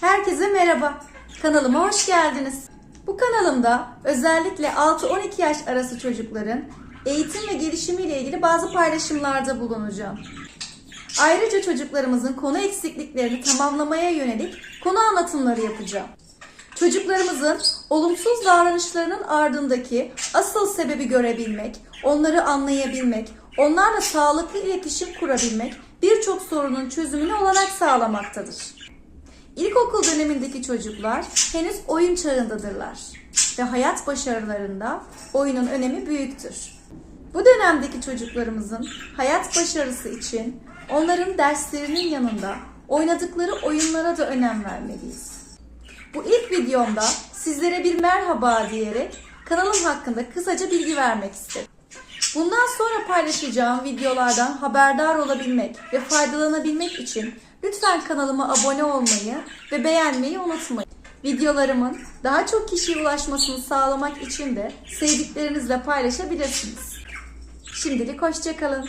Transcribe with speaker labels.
Speaker 1: Herkese merhaba. Kanalıma hoş geldiniz. Bu kanalımda özellikle 6-12 yaş arası çocukların eğitim ve gelişimiyle ilgili bazı paylaşımlarda bulunacağım. Ayrıca çocuklarımızın konu eksikliklerini tamamlamaya yönelik konu anlatımları yapacağım. Çocuklarımızın olumsuz davranışlarının ardındaki asıl sebebi görebilmek, onları anlayabilmek, onlarla sağlıklı iletişim kurabilmek birçok sorunun çözümünü olanak sağlamaktadır. İlkokul dönemindeki çocuklar henüz oyun çağındadırlar ve hayat başarılarında oyunun önemi büyüktür. Bu dönemdeki çocuklarımızın hayat başarısı için onların derslerinin yanında oynadıkları oyunlara da önem vermeliyiz. Bu ilk videomda sizlere bir merhaba diyerek kanalım hakkında kısaca bilgi vermek istedim. Bundan sonra paylaşacağım videolardan haberdar olabilmek ve faydalanabilmek için lütfen kanalıma abone olmayı ve beğenmeyi unutmayın. Videolarımın daha çok kişiye ulaşmasını sağlamak için de sevdiklerinizle paylaşabilirsiniz. Şimdilik hoşçakalın.